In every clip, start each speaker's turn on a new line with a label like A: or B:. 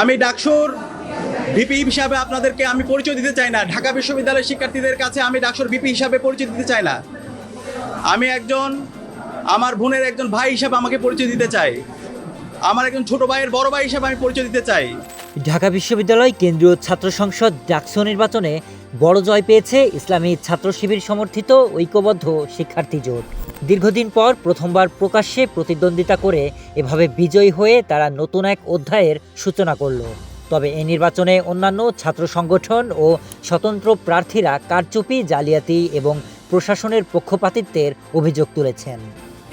A: আমি ডাকসুর ভিপি হিসাবে আপনাদেরকে আমি পরিচয় দিতে চাই না। ঢাকা বিশ্ববিদ্যালয়ের শিক্ষার্থীদের কাছে আমি ডাকসুর ভিপি হিসাবে পরিচয় দিতে চাই না। আমি একজন, আমার বোনের একজন ভাই হিসাবে আমাকে পরিচয় দিতে চাই। আমার একজন ছোট ভাইয়ের বড় ভাই হিসাবে আমি পরিচয় দিতে চাই।
B: ঢাকা বিশ্ববিদ্যালয় কেন্দ্রীয় ছাত্র সংসদ ডাকসু নির্বাচনে বড় জয় পেয়েছে ইসলামী ছাত্র শিবির সমর্থিত ঐক্যবদ্ধ শিক্ষার্থী জোট। দীর্ঘদিন পর প্রথমবার প্রকাশ্যে প্রতিদ্বন্দ্বিতা করে এভাবে বিজয়ী হয়ে তারা নতুন এক অধ্যায়ের সূচনা করল। তবে এই নির্বাচনে অন্যান্য ছাত্র সংগঠন ও স্বতন্ত্র প্রার্থীরা কারচুপি, জালিয়াতি এবং প্রশাসনের পক্ষপাতিত্বের অভিযোগ তুলেছেন।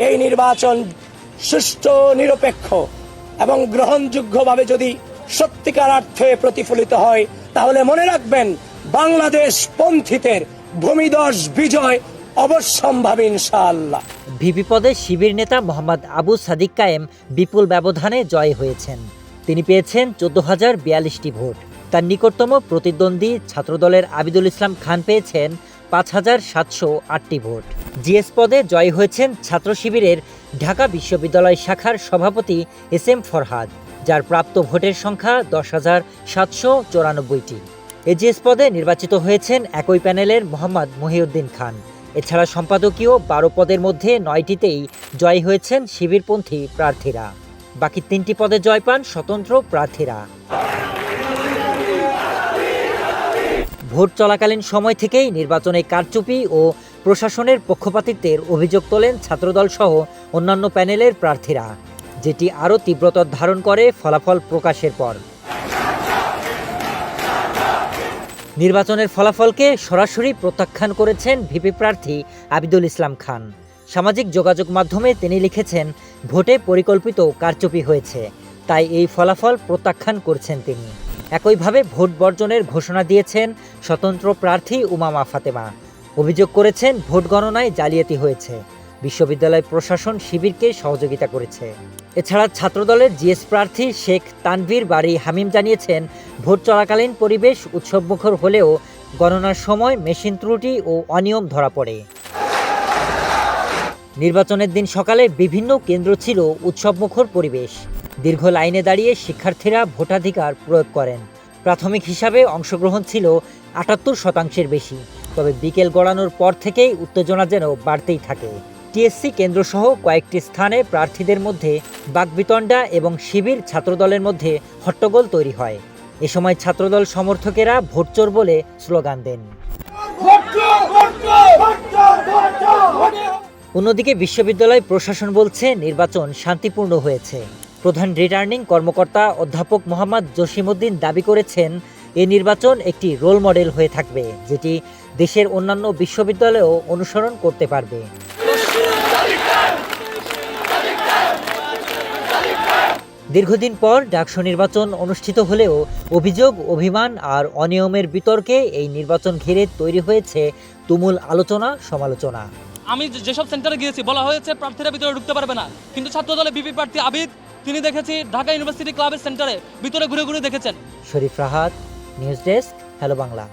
C: এই নির্বাচন সুষ্ঠু, নিরপেক্ষ এবং গ্রহণযোগ্যভাবে যদি সত্যিকার অর্থে প্রতিফলিত হয়। তাহলে মনে রাখবেন, বাংলাদেশ পন্থীদের ভূমিদশ বিজয় অবশ্যম্ভাবী ইনশাআল্লাহ।
B: ভিপি পদে শিবির নেতা মোহাম্মদ আবু সাদিক কায়েম বিপুল ব্যবধানে জয় হয়েছেন। তিনি পেয়েছেন চোদ্দ হাজার বিয়াল্লিশটি ভোট। তার নিকটতম প্রতিদ্বন্দ্বী ছাত্রদলের আবিদুল ইসলাম খান পেয়েছেন পাঁচ হাজার সাতশো আটটি ভোট। জিএস পদে জয় হয়েছেন ছাত্র শিবিরের ঢাকা বিশ্ববিদ্যালয় শাখার সভাপতি এস এম ফরহাদ। যার প্রাপ্ত ভোটের সংখ্যা দশ হাজার সাতশো চৌরানব্বইটি। এজিএস পদে নির্বাচিত হয়েছেন একই প্যানেলের মোহাম্মদ মহিউদ্দিন খান। এছাড়া সম্পাদকীয় বারো পদের মধ্যে নয়টিতেই জয় হয়েছেন শিবিরপন্থী প্রার্থীরা। বাকি তিনটি পদে জয় পান স্বতন্ত্র প্রার্থীরা। ভোট চলাকালীন সময় থেকেই নির্বাচনে কারচুপি ও প্রশাসনের পক্ষপাতিত্বের অভিযোগ তোলেন ছাত্রদল সহ অন্যান্য প্যানেলের প্রার্থীরা। যেটি আরও তীব্রতর ধারণ করে ফলাফল প্রকাশের পর। নির্বাচনের ফলাফলকে সরাসরি প্রত্যাখ্যান করেছেন ভিপি প্রার্থী আবিদুল ইসলাম খান। সামাজিক যোগাযোগ মাধ্যমে তিনি লিখেছেন, ভোটে পরিকল্পিত কারচুপি হয়েছে, তাই এই ফলাফল প্রত্যাখ্যান করছেন তিনি। একইভাবে ভোট বর্জনের ঘোষণা দিয়েছেন স্বতন্ত্র প্রার্থী উমামা ফাতেমা। অভিযোগ করেছেন, ভোট গণনায় জালিয়াতি হয়েছে। বিশ্ববিদ্যালয় প্রশাসন শিবিরকে সহযোগিতা করেছে। এছাড়া ছাত্রদলের জিএস প্রার্থী শেখ তানভীর বাড়ি হামিম জানিয়েছেন, ভোট চলাকালীন পরিবেশ উৎসবমুখর হলেও গণনার সময় মেশিন ত্রুটি ও অনিয়ম ধরা পড়ে। নির্বাচনের দিন সকালে বিভিন্ন কেন্দ্র ছিল উৎসবমুখর পরিবেশ। দীর্ঘ লাইনে দাঁড়িয়ে শিক্ষার্থীরা ভোটাধিকার প্রয়োগ করেন। প্রাথমিক হিসাবে অংশগ্রহণ ছিল আটাত্তর শতাংশের বেশি, তবে বিকেল গড়ানোর পর থেকেই উত্তেজনা যেন বাড়তেই থাকে। টিএসসি কেন্দ্রসহ কয়েকটি স্থানে প্রার্থীদের মধ্যে বাকবিতণ্ডা এবং শিবির ছাত্রদলের মধ্যে হট্টগোল তৈরি হয়। এ সময় ছাত্রদল সমর্থকেরা ভোটচোর বলে স্লোগান দেন। অন্যদিকে বিশ্ববিদ্যালয় প্রশাসন বলছে, নির্বাচন শান্তিপূর্ণ হয়েছে। প্রধান রিটার্নিং কর্মকর্তা অধ্যাপক মোহাম্মদ জসিমউদ্দিন দাবি করেছেন, এ নির্বাচন একটি রোল মডেল হয়ে থাকবে, যেটি দেশের অন্যান্য বিশ্ববিদ্যালয়েও অনুসরণ করতে পারবে। দীর্ঘদিন পর ডাকসু নির্বাচন অনুষ্ঠিত হলেও অভিযোগ অভিমান আর অনিয়মের বিতর্কে এই নির্বাচন ঘিরে তৈরি হয়েছে তুমুল আলোচনা সমালোচনা।
D: আমি যেসব সেন্টারে গিয়েছি বলা হয়েছে প্রার্থীরা ভিতরে ঢুকতে পারবে না। কিন্তু ছাত্র দলের বিপি প্রার্থী আবিদ তিনি দেখেছি ঢাকা ইউনিভার্সিটি ক্লাবের সেন্টারে ভিতরে ঘুরে ঘুরে দেখেছেন।
B: Sharif Rahat news desk hello Bangla.